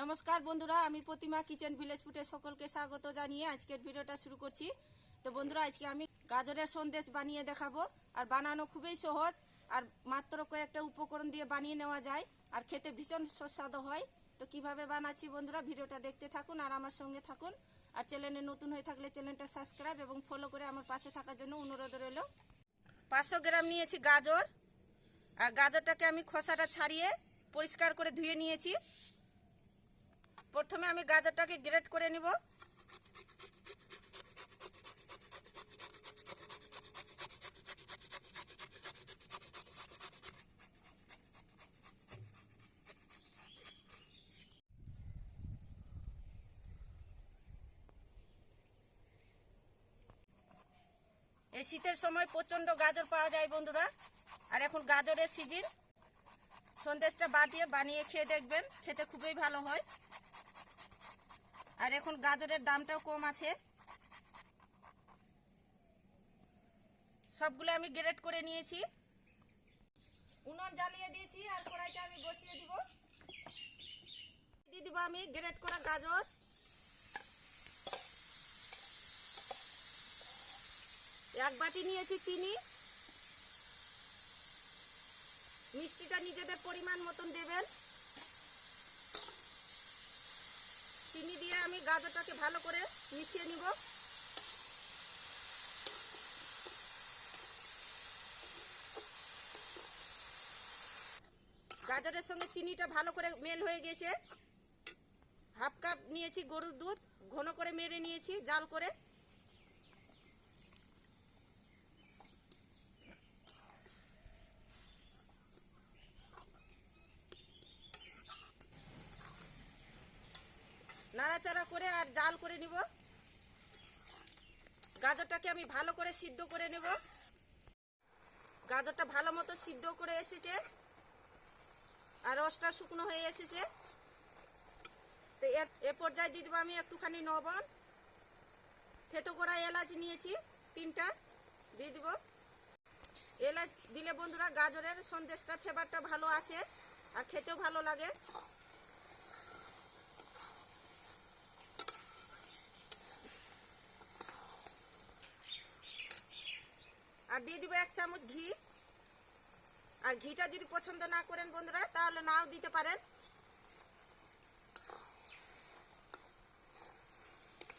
নমস্কার বন্ধুরা, আমি প্রতিমা কিচেন ভিলেজ ফুটে সকলকে স্বাগত জানিয়ে আজকের ভিডিওটা শুরু করছি। তো বন্ধুরা, আজকে আমি গাজরের সন্দেশ বানিয়ে দেখাবো। আর বানানো খুবই সহজ, আর মাত্র কয়েকটা উপকরণ দিয়ে বানিয়ে নেওয়া যায়, আর খেতে ভীষণ সুস্বাদু হয়। তো কীভাবে বানাচ্ছি বন্ধুরা, ভিডিওটা দেখতে থাকুন আর আমার সঙ্গে থাকুন। আর চ্যানেলে নতুন হয়ে থাকলে চ্যানেলটা সাবস্ক্রাইব এবং ফলো করে আমার পাশে থাকার জন্য অনুরোধ রইল। পাঁচশো গ্রাম নিয়েছি গাজর, আর গাজরটাকে আমি খোসাটা ছাড়িয়ে পরিষ্কার করে ধুয়ে নিয়েছি। প্রথমে আমি গাজরটাকে গ্রেট করে নিব। এই শীতের সময় প্রচণ্ড গাজর পাওয়া যায় বন্ধুরা। আর এখন গাজরের সিজন। সন্দেশটা বাদিয়ে বানিয়ে খেয়ে দেখবেন, খেতে খুবই ভালো হয়। আর এখন গাজরের দামটাও কম আছে। সবগুলো আমি গ্রেট করে নিয়েছি। উনুন জ্বালিয়ে দিয়েছি আর কড়াইটা আমি বসিয়ে দিব। দিয়ে দিব আমি গ্রেড করা গাজর। এক বাটি নিয়েছি চিনি। মিষ্টিটা নিজেদের পরিমাণ মতন দেবেন। চিনি দিয়ে আমি গাজরটাকে ভালো করে মিশিয়ে নিব। গাজরের সঙ্গে চিনিটা ভালো করে মেল হয়ে গেছে। হাফ কাপ নিয়েছি গরুর দুধ, ঘন করে মেরে নিয়েছি, জাল করে। নাড়াচাড়া করে আর জাল করে নিব। গাজরটাকে আমি ভালো করে সিদ্ধ করে নেব। গাজরটা ভালো মতো সিদ্ধ করে এসেছে। আর রসটা শুকনো হয়ে এসেছে। তো এ পর্যায়ে দিয়ে দেবো আমি একটুখানি নবন থেতো করা এলাচ নিয়েছি, তিনটা দিয়ে দেবো। এলাচ দিলে বন্ধুরা গাজরের সন্দেশটা, ফ্লেভারটা ভালো আসে আর খেতেও ভালো লাগে। আর দিয়ে দিব এক চামচ ঘি। আর ঘিটা যদি পছন্দ না করেন বন্ধুরা, তাহলে নাও দিতে পারেন।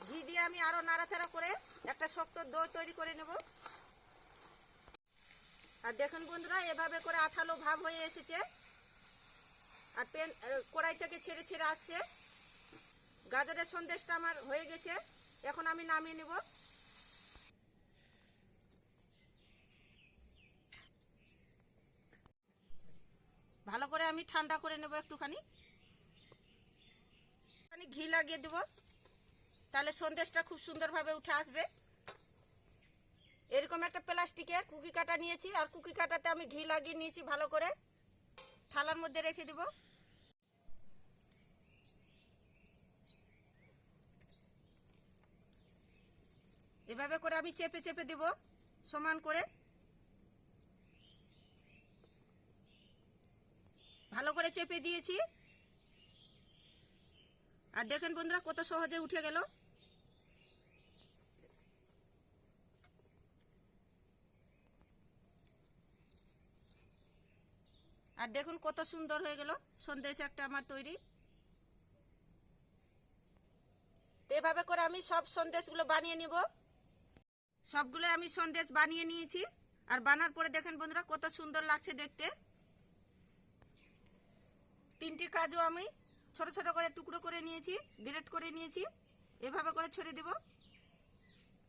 ঘি দিয়ে আমি আরও নাড়াচাড়া করে একটা শক্ত দই তৈরি করে নেব। আর দেখুন বন্ধুরা, এভাবে করে আঠালো ভাব হয়ে এসেছে। আর পেন কড়াই থেকে ছেড়ে ছেড়ে আসছে। গাজরের সন্দেশটা আমার হয়ে গেছে। এখন আমি নামিয়ে নেব ভালো করে আমি ঠান্ডা করে নেব একটুখানি। একটুখানি ঘি লাগিয়ে দেব। তাহলে সন্দেশটা খুব সুন্দরভাবে উঠে আসবে। এরকম একটা প্লাস্টিকের কুকি কাটা নিয়েছি, আর কুকি কাটাতে আমি ঘি লাগিয়ে নিয়েছি ভালো করে। থালার মধ্যে রেখে দেব। এভাবে করে আমি চেপে চেপে দেব, সমান করে। ভালো করে চেপে দিয়েছি। আর দেখেন বন্ধুরা কত সহজে উঠে গেল। আর দেখুন কত সুন্দর হয়ে গেল সন্দেশ একটা আমার তৈরি। তো এভাবে করে আমি সব সন্দেশগুলো বানিয়ে নিব। সবগুলো আমি সন্দেশ বানিয়ে নিয়েছি। আর বানার পরে দেখেন বন্ধুরা কত সুন্দর লাগছে দেখতে। তিনটি কাজু আমি ছোট ছোট করে টুকরো করে নিয়েছি গ্রেট করে নিয়েছি। এভাবে করে ছড়িয়ে দেব।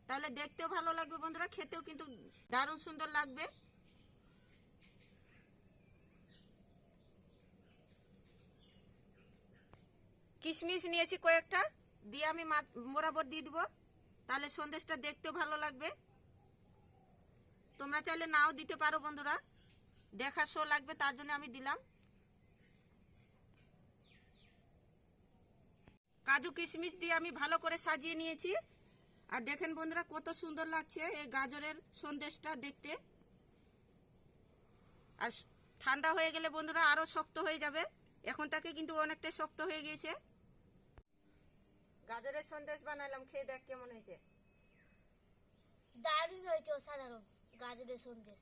তাহলে দেখতেও ভালো লাগবে বন্ধুরা, খেতেও কিন্তু দারুণ সুন্দর লাগবে। কিশমিশ নিয়েছি কয়েকটা, দিয়ে আমি বরাবর দিয়ে দিব। তাহলে সন্দেশটা দেখতেও ভালো লাগবে। তোমরা চাইলে নাও দিতে পারো বন্ধুরা। দেখা শো লাগবে, তার জন্য আমি দিলাম। কাজু কিশমিশ দিয়ে আমি ভালো করে সাজিয়ে নিয়েছি। আর দেখেন বন্ধুরা কত সুন্দর লাগছে এই গাজরের সন্দেশটা দেখতে। আর ঠান্ডা হয়ে গেলে বন্ধুরা আরও শক্ত হয়ে যাবে। এখন তাকে কিন্তু অনেকটাই শক্ত হয়ে গিয়েছে। গাজরের সন্দেশ বানালাম খেয়ে দেখ কেমন হয়েছে। দারুণ হয়েছে অসাধারণ গাজরের সন্দেশ।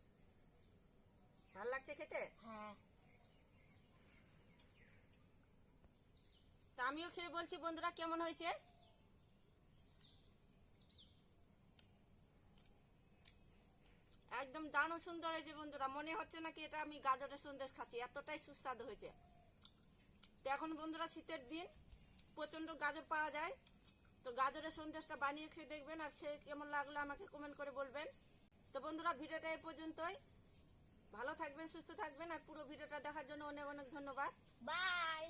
ভালো লাগছে খেতে? হ্যাঁ। আমিও খেয়ে বলছি, বন্ধুরা কেমন হয়েছে? একদম দারুণ সুন্দর হয়েছে বন্ধুরা। মনে হচ্ছে নাকি এটা আমি গাজরের সন্দেশ খাচ্ছি, এতটাই সুস্বাদু হয়েছে। তো এখন বন্ধুরা শীতের দিন, প্রচণ্ড গাজর পাওয়া যায়। তো গাজরের সন্দেশটা বানিয়ে খেয়ে দেখবেন আর খেয়ে কেমন লাগল আমাকে কমেন্ট করে বলবেন। তো বন্ধুরা ভিডিওটা এই পর্যন্তই। ভালো থাকবেন, সুস্থ থাকবেন আর পুরো ভিডিওটা দেখার জন্য অনেক অনেক ধন্যবাদ। বাই